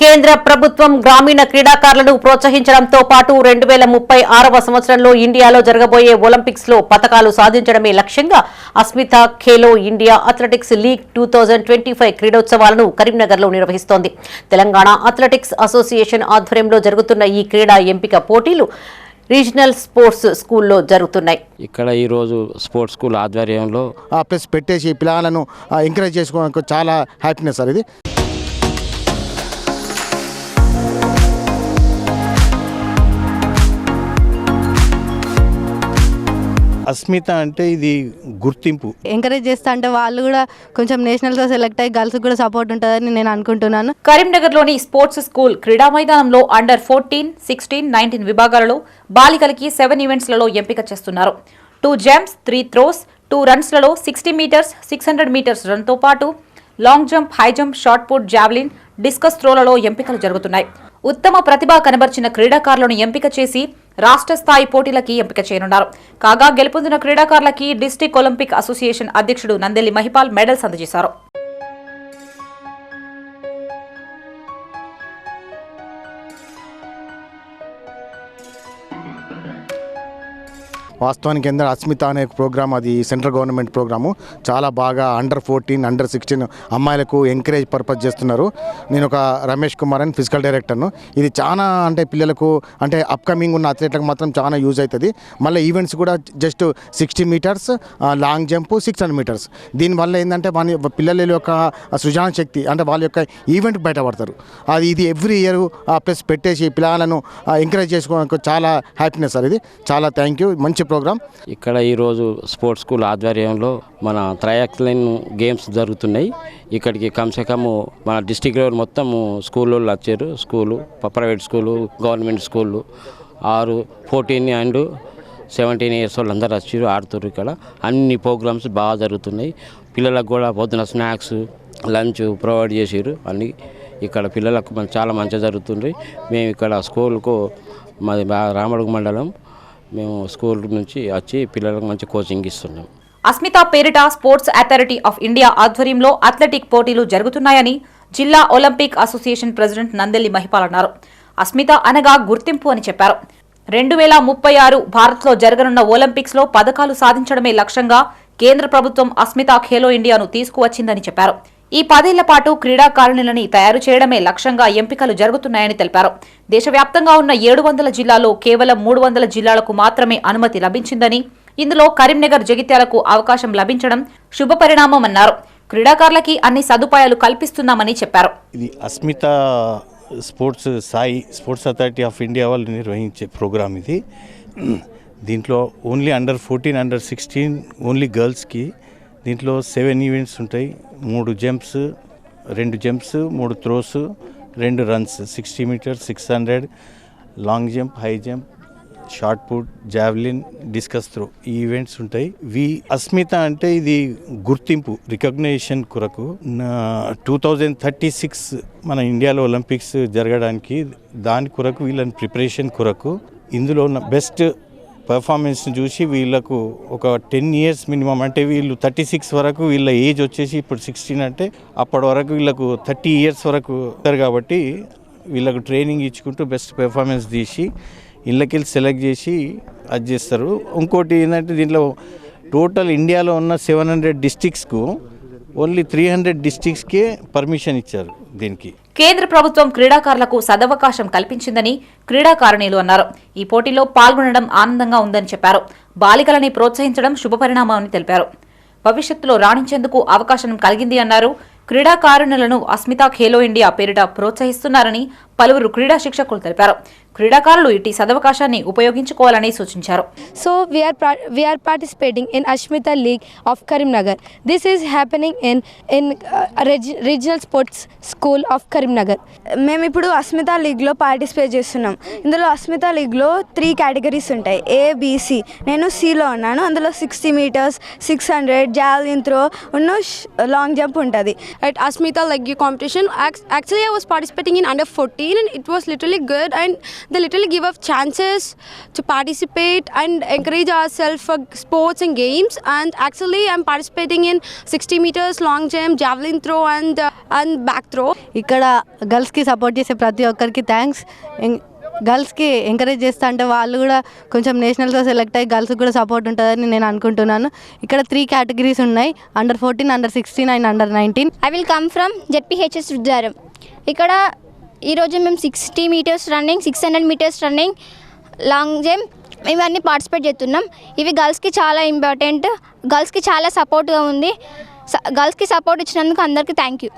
కేంద్ర ప్రభుత్వం గ్రామీణ క్రీడాకారులను ప్రోత్సహించడంతో పాటు రెండు వేల ముప్పై ఆరవ సంవత్సరంలో ఇండియాలో జరగబోయే ఒలింపిక్స్లో పతకాలు సాధించడమే లక్ష్యంగా Asmita Khelo India athletics league two thousand twenty five క్రీడోత్సవాలను కరీంనగర్లో నిర్వహిస్తోంది. తెలంగాణ అథ్లెటిక్స్ అసోసియేషన్ ఆధ్వర్యంలో జరుగుతున్న ఈ క్రీడా ఎంపిక పోటీలు రీజనల్ స్పోర్ట్స్ స్కూల్లో జరుగుతున్నాయి. ఇక్కడ ఈరోజు స్పోర్ట్స్ స్కూల్ ఆధ్వర్యంలో ఆ ప్లస్ పెట్టేసి పిల్లలను ఎంకరేజ్ చేసుకోవడానికి చాలా హ్యాపీనెస్ సార్ ఇది. అస్మిత అంటే ఇది గుర్తింపు. ఎంకరేజ్ చేస్తా అంటే వాళ్ళు కూడా కొంచెం నేషనల్తో సెలెక్ట్ అయ్యి గర్ల్స్ కూడా సపోర్ట్ ఉంటుందని నేను అనుకుంటున్నాను. కరీంనగర్లోని స్పోర్ట్స్ స్కూల్ క్రీడా మైదానంలో అండర్ ఫోర్టీన్ సిక్స్టీన్ నైన్టీన్ విభాగాలలో బాలికలకి సెవెన్ ఈవెంట్స్లలో ఎంపిక చేస్తున్నారు. Two jumps three throws two రన్స్లలో sixty metres six hundred metres రన్తో పాటు long jump high jump shot put javelin discus త్రోలలో ఎంపికలు జరుగుతున్నాయి. ఉత్తమ ప్రతిభ కనబర్చిన క్రీడాకారులను ఎంపిక చేసి రాష్ట్ర స్థాయి పోటీలకి ఎంపిక చేయనున్నారు. కాగా గెలుపొందిన క్రీడాకారులకి డిస్టిక్ ఒలింపిక్ అసోసియేషన్ అధ్యక్షుడు నందెల్లి మహిపాల్ మెడల్స్ అందజేశారు. వాస్తవానికి ఏంటంటే అస్మిత అనే ప్రోగ్రామ్ అది సెంట్రల్ గవర్నమెంట్ ప్రోగ్రాము. చాలా బాగా అండర్ ఫోర్టీన్ అండర్ సిక్స్టీన్ అమ్మాయిలకు ఎంకరేజ్ పర్పస్ చేస్తున్నారు. నేను ఒక రమేష్ కుమార్ అని ఫిజికల్ డైరెక్టర్ను ఇది చాలా అంటే పిల్లలకు అంటే అప్కమింగ్ ఉన్న అథ్లెట్లకు మాత్రం చాలా యూజ్ అవుతుంది మళ్ళీ ఈవెంట్స్ కూడా just sixty metres long jump six hundred metres దీనివల్ల ఏంటంటే మన పిల్లల యొక్క సృజన శక్తి అంటే వాళ్ళ యొక్క ఈవెంట్ బయటపడతారు. అది ఇది ఎవ్రీ ఇయర్ ప్లస్ పెట్టేసి పిల్లలను ఎంకరేజ్ చేసుకోవడానికి చాలా హ్యాపీనెస్ సార్ ఇది. చాలా థ్యాంక్ యూ మంచి ప్రోగ్రామ్ ఇక్కడ ఈరోజు స్పోర్ట్స్ స్కూల్ ఆధ్వర్యంలో మన త్రయాక్లైన్ గేమ్స్ జరుగుతున్నాయి. ఇక్కడికి కమ్సే కమ్ మన డిస్టిక్ లెవెల్ మొత్తం స్కూల్లో వచ్చారు. స్కూలు ప్రైవేట్ స్కూలు గవర్నమెంట్ స్కూళ్ళు. ఆరు ఫోర్టీన్ అండ్ సెవెంటీన్ ఇయర్స్ వాళ్ళు అందరూ వచ్చారు ఆడుతారు ఇక్కడ. అన్ని ప్రోగ్రామ్స్ బాగా జరుగుతున్నాయి. పిల్లలకు కూడా పొద్దున స్నాక్స్ లంచ్ ప్రొవైడ్ చేసారు అన్నీ ఇక్కడ పిల్లలకు చాలా మంచిగా జరుగుతుంది మేము ఇక్కడ స్కూల్కు మాది రామడుగు మండలం. మేము స్కూల్ నుంచి వచ్చి పిల్లలకు మంచి కోచింగ్ ఇస్తున్నాం. అస్మిత పేరిట స్పోర్ట్స్ అథారిటీ ఆఫ్ ఇండియా ఆధ్వర్యంలో అథ్లెటిక్ పోటీలు జరుగుతున్నాయని జిల్లా Olympic association president Nandelli Mahipal అన్నారు. అస్మిత అనగా గుర్తింపు అని చెప్పారు. రెండు వేల ముప్పై ఆరు భారత్లో జరగనున్న ఒలింపిక్స్లో పథకాలు సాధించడమే లక్ష్యంగా కేంద్ర ప్రభుత్వం అస్మిత ఖేలో ఇండియాను తీసుకువచ్చిందని చెప్పారు. ఈ పదేళ్ళ పాటు క్రీడాకారుణులని తయారు చేయడమే లక్ష్యంగా ఎంపికలు జరుగుతున్నాయని తెలిపారు. దేశవ్యాప్తంగా ఉన్న ఏడు వందల జిల్లాలో కేవలం మూడు వందల జిల్లాలకు మాత్రమే అనుమతి లభించిందని ఇందులో కరీంనగర్ జగిత్యాలకు అవకాశం లభించడం శుభపరిణామమన్నారు. క్రీడాకారులకి అన్ని సదుపాయాలు కల్పిస్తున్నామని చెప్పారు. ఇది Asmita sports SAI sports authority of India వాళ్ళు నిర్వహించే ప్రోగ్రామ్ ఇది. దీంట్లో only under fourteen under sixteen only గర్ల్స్కి దీంట్లో సెవెన్ ఈవెంట్స్ ఉంటాయి. మూడు జంప్స్ రెండు జంప్స్ మూడు త్రోస్ రెండు runs. Sixty metres six hundred. Long jump high jump shot put javelin discus throw ఈ ఈవెంట్స్ ఉంటాయి. వి అస్మిత అంటే ఇది గుర్తింపు రికగ్నేషన్ కొరకు. టూ థౌజండ్ థర్టీ సిక్స్ మన ఇండియాలో ఒలింపిక్స్ జరగడానికి దాని కొరకు వీళ్ళని ప్రిపరేషన్ కొరకు ఇందులో ఉన్న బెస్ట్ పెర్ఫార్మెన్స్ని చూసి వీళ్ళకు ఒక టెన్ ఇయర్స్ మినిమం అంటే వీళ్ళు థర్టీ సిక్స్ వరకు వీళ్ళ ఏజ్ వచ్చేసి ఇప్పుడు సిక్స్టీన్ అంటే అప్పటి వరకు వీళ్ళకు థర్టీ ఇయర్స్ వరకు ఉంటారు కాబట్టి వీళ్ళకు ట్రైనింగ్ ఇచ్చుకుంటూ బెస్ట్ పెర్ఫార్మెన్స్ తీసి ఇళ్ళకెళ్ళి సెలెక్ట్ చేసి అది చేస్తారు. ఇంకోటి ఏంటంటే దీంట్లో టోటల్ ఇండియాలో ఉన్న సెవెన్ హండ్రెడ్ డిస్టిక్స్కు ఓన్లీ త్రీ హండ్రెడ్ డిస్టిక్స్కే పర్మిషన్ ఇచ్చారు దీనికి. కేంద్ర ప్రభుత్వం క్రీడాకారులకు సదవకాశం కల్పించిందని క్రీడాకారిణీలు అన్నారు. ఈ పోటీలో పాల్గొనడం ఆనందంగా ఉందని చెప్పారు. బాలికలని ప్రోత్సహించడం శుభపరిణామమని తెలిపారు. భవిష్యత్తులో రాణించేందుకు అవకాశం కలిగింది అన్నారు. క్రీడాకారిణులను అస్మిత ఖేలో ఇండియా పేరిట ప్రోత్సహిస్తున్నారని పలువురు క్రీడా శిక్షకులు తెలిపారు. క్రీడాకారులు ఇటు సదవకాశాన్ని ఉపయోగించుకోవాలని సూచించారు. So we are we are participating in Asmita league of Karimnagar this is happening in in regional sports school of Karimnagar మేము ఇప్పుడు అస్మిత లీగ్లో పార్టిసిపేట్ చేస్తున్నాం. ఇందులో అస్మిత లీగ్లో త్రీ కేటగిరీస్ ఉంటాయి. ఏబిసి నేను సిలో ఉన్నాను. అందులో sixty metres six hundred javelin throw ఉన్న లాంగ్ జంప్ ఉంటుంది. At Asmita league competition actually I was participating in under fourteen and it was literally good and They literally give us chances to participate and encourage ourselves for sports and games. And actually, I'm participating in 60 meters long jump, javelin throw, and uh, and back throw. ఇక్కడ గర్ల్స్కి support చేసే ప్రతి ఒక్కరికి thanks గర్ల్స్కి encourage చేస్తా అంటే వాళ్ళు కూడా కొంచెం నేషనల్స్లో సెలెక్ట్ అయ్యి గర్ల్స్కి కూడా సపోర్ట్ ఉంటుందని నేను అనుకుంటున్నాను ఇక్కడ త్రీ కేటగిరీస్ ఉన్నాయి under fourteen under sixteen and under nineteen I will come from ZPHS Rudraram ఇక్కడ ఈరోజు మేము sixty metres running six hundred metres running long jump ఇవన్నీ పార్టిసిపేట్ చేస్తున్నాం. ఇవి గర్ల్స్కి చాలా ఇంపార్టెంట్ గర్ల్స్కి చాలా సపోర్ట్గా ఉంది. గర్ల్స్కి సపోర్ట్ ఇచ్చినందుకు అందరికీ థ్యాంక్ యూ